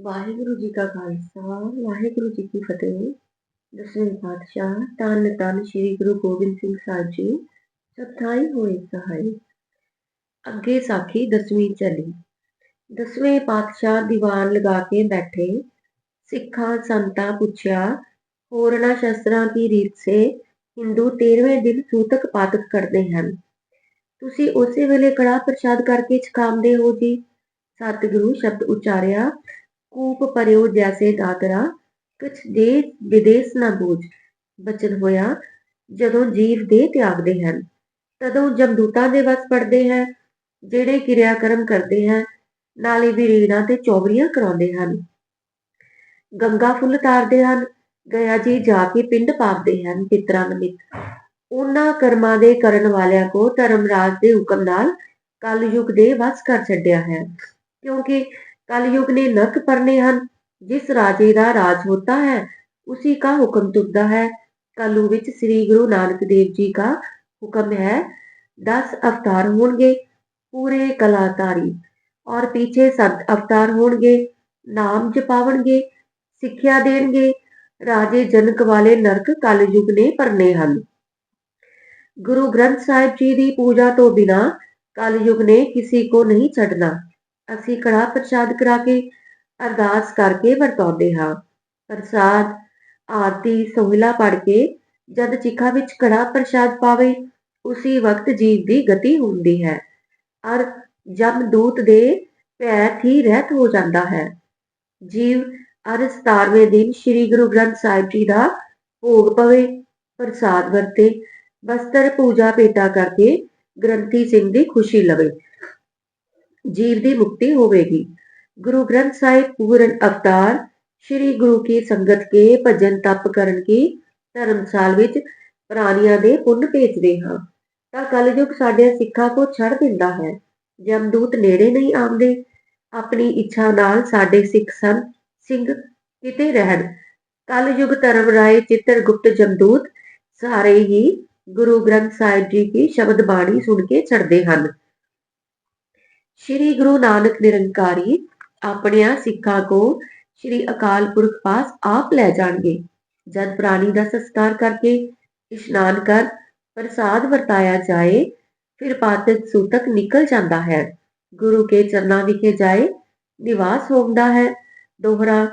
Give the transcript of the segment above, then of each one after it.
ਵਾਹਿਗੁਰੂ ਜੀ ਕਾ ਖਾਲਸਾ, ਵਾਹਿਗੁਰੂ ਜੀ ਕੀ ਫਤਿਹ। ਦਸਵੇਂ ਪਾਤਸ਼ਾਹ, ਧੰਨ ਧੰਨ ਸ੍ਰੀ ਗੁਰੂ ਗੋਬਿੰਦ ਸਿੰਘ ਸਾਹਿਬ ਜੀ ਸਥਾਈ ਹੋਏ ਸਹਾਈ। ਅੱਗੇ ਸਾਖੀ ਦਸਵੀਂ ਚੱਲੀ। ਦਸਵੇਂ ਪਾਤਸ਼ਾਹ ਦੀਵਾਨ ਲਗਾ ਕੇ ਬੈਠੇ, ਸਿੱਖਾਂ ਸੰਤਾਂ ਪੁੱਛਿਆ, ਹੋਰਨਾਂ ਸ਼ਸਤਰਾਂ ਦੀ ਰੀਤ ਸੇ ਹਿੰਦੂ 13ਵੇਂ ਦਿਨ ਸੂਤਕ ਪਾਤਕ ਕਰਦੇ ਹਨ। ਤੁਸੀਂ ਉਸੇ ਵੇਲੇ ਕੜਾ ਪ੍ਰਸ਼ਾਦ ਕਰਕੇ ਛਕਾਉਂਦੇ ਹੋ ਜੀ? ਸਤਿਗੁਰੂ ਸ਼ਬਦ ਉਚਾਰਿਆ ਕੂਪ ਪਰਿਓ ਜੈਸੇ ਦਾਤਰਾ, ਕੁਛ ਦੇਸ ਵਿਦੇਸ ਨਾ ਬੂਝ। ਬਚਨ ਹੋਇਆ, ਜਦੋਂ ਜੀਵ ਦੇ ਤਿਆਗਦੇ ਹਨ, ਤਦੋਂ ਜਮਦੂਤਾਂ ਦੇ ਵਸ ਪੜਦੇ ਹੈ, ਜਿਹੜੇ ਕਿਰਿਆ ਕਰਮ ਕਰਦੇ ਹੈ, ਨਾਲੇ ਵੀ ਰੀੜਾਂ ਤੇ ਚੌਵਰੀਆਂ ਕਰਾਉਂਦੇ ਹਨ। ਗੰਗਾ ਫੁੱਲ ਤਾਰਦੇ ਹਨ ਗਿਆ ਜੀ ਜਾ ਕੇ ਪਿੰਡ ਪਾਪਦੇ ਹਨ ਪਿਤਰਾਂ ਨਿਮਿਤ। ਉਹਨਾਂ ਕਰਮਾਂ ਦੇ ਕਰਨ ਵਾਲਿਆਂ ਕੋ ਧਰਮਰਾਜ ਦੇ ਹੁਕਮ ਨਾਲ ਕਲਯੁਗ ਦੇ ਵਸ ਕਰ ਛੱਡਿਆ ਹੈ, ਕਿਉਂਕਿ कलयुग ने नरक पढ़ने हन जिस राजे का राज होता है उसी का हुक्म तुरदा है कलु विच श्री गुरु नानक देव जी का हुक्म है दस अवतार होंगे पूरे कलाकारी और पीछे सत अवतार होंगे नाम जपावणगे सिक्ख्या देणगे राजे जनक वाले नरक कलयुग ने भरने हन गुरु ग्रंथ साहिब जी की पूजा तो बिना कलयुग ने किसी को नहीं छड़ना ਅਸੀਂ ਕੜਾ ਪ੍ਰਸ਼ਾਦ ਕਰਾ ਕੇ ਅਰਦਾਸ ਕਰਕੇ ਵਰਤਾਉਂਦੇ ਹਾਂ। ਪ੍ਰਸਾਦ, ਆਰਤੀ, ਸੋਹਿਲਾ ਪੜ ਕੇ ਜਦ ਚਿਖਾ ਵਿੱਚ ਕੜਾ ਪ੍ਰਸ਼ਾਦ ਪਾਵੇ, ਉਸੇ ਵਕਤ ਜੀਵ ਦੀ ਗਤੀ ਹੁੰਦੀ ਹੈ। ਅਰ ਦੂਤ ਦੇ ਭੈ ਹੀ ਰਹਿਤ ਹੋ ਜਾਂਦਾ ਹੈ। ਜੀਵ ਅਰ 17ਵੇਂ ਦਿਨ ਸ੍ਰੀ ਗੁਰੂ ਗ੍ਰੰਥ ਸਾਹਿਬ ਜੀ ਦਾ ਭੋਗ ਪਵੇ, ਪ੍ਰਸਾਦ ਵਰਤੇ, ਬਸਤਰ ਪੂਜਾ ਪੇਟਾ ਕਰਕੇ ਗ੍ਰੰਥੀ ਸਿੰਘ ਦੀ ਖੁਸ਼ੀ ਲਵੇ। ਜੀਵ ਦੀ ਮੁਕਤੀ ਹੋਵੇਗੀ। ਗੁਰੂ ਗ੍ਰੰਥ ਸਾਹਿਬ ਪੂਰਨ ਅਵਤਾਰ, ਸ੍ਰੀ ਗੁਰੂ ਕੀ ਸੰਗਤ ਕੇ ਭਜਨ ਤਪ ਕਰਨ ਕੀ ਧਰਮਸਾਲ ਵਿੱਚ ਪ੍ਰਾਣੀਆਂ ਦੇ ਪੁੰਨ ਭੇਜਦੇ ਹਾਂ। ਤਾਂ ਕਲਯੁਗ ਸਾਡੇ ਸਿੱਖਾਂ ਕੋ ਛੱਡ ਦਿੰਦਾ ਹੈ। ਜਮਦੂਤ ਨੇੜੇ ਨਹੀਂ ਆਉਂਦੇ। ਆਪਣੀ ਇੱਛਾ ਨਾਲ ਸਾਡੇ ਸਿੱਖ ਸੰਤ ਸਿੰਘ ਕਿਤੇ ਰਹਿਣ। ਕਲਯੁਗ ਧਰਮ ਰਾਏ ਚਿੱਤਰ ਗੁਪਤ ਜਮਦੂਤ, ਸਾਰੇ ਹੀ ਗੁਰੂ ਗ੍ਰੰਥ ਸਾਹਿਬ ਜੀ ਦੀ ਸ਼ਬਦ ਬਾਣੀ ਸੁਣ ਕੇ ਛੱਡਦੇ ਹਨ। ਸ਼੍ਰੀ ਗੁਰੂ ਨਾਨਕ ਨਿਰੰਕਾਰੀ ਆਪਣਿਆਂ ਸਿੱਖਾਂ ਕੋ ਸ਼੍ਰੀ ਅਕਾਲ ਪੁਰਖ ਪਾਸ ਆਪ ਲੈ ਜਾਣਗੇ ਜਦ ਪ੍ਰਾਣੀ ਦਾ ਸੰਸਕਾਰ ਕਰਕੇ ਇਸ਼ਨਾਨ ਕਰ ਪ੍ਰਸਾਦ ਵਰਤਾਇਆ ਜਾਏ ਫਿਰ ਪਾਤਕ ਸੂਤਕ ਨਿਕਲ ਜਾਂਦਾ ਹੈ ਗੁਰੂ ਕੇ ਚਰਨਾਂ ਵਿਖੇ ਜਾਏ ਨਿਵਾਸ ਹੁੰਦਾ ਹੈ ਦੋਹਰਾ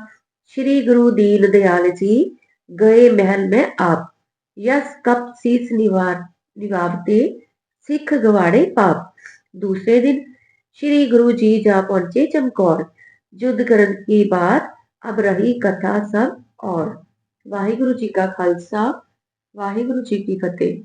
ਸ਼੍ਰੀ ਗੁਰੂ ਦੀਨ ਦਿਆਲ ਜੀ ਗਏ ਮਹਿਲ ਮੈਂ ਆਪ ਯਸ ਕਪ ਸੀਸ ਨਿਵਾਰ ਨਿਵਾਰਤੇ ਸਿੱਖ ਗਵਾੜੇ ਪਾਪ ਦੂਸਰੇ ਦਿਨ श्री गुरु जी जा पहुंचे चमकौर युद्ध करन की बात अब रही कथा सब और वाहिगुरु जी का खालसा वाहिगुरु जी की फतेह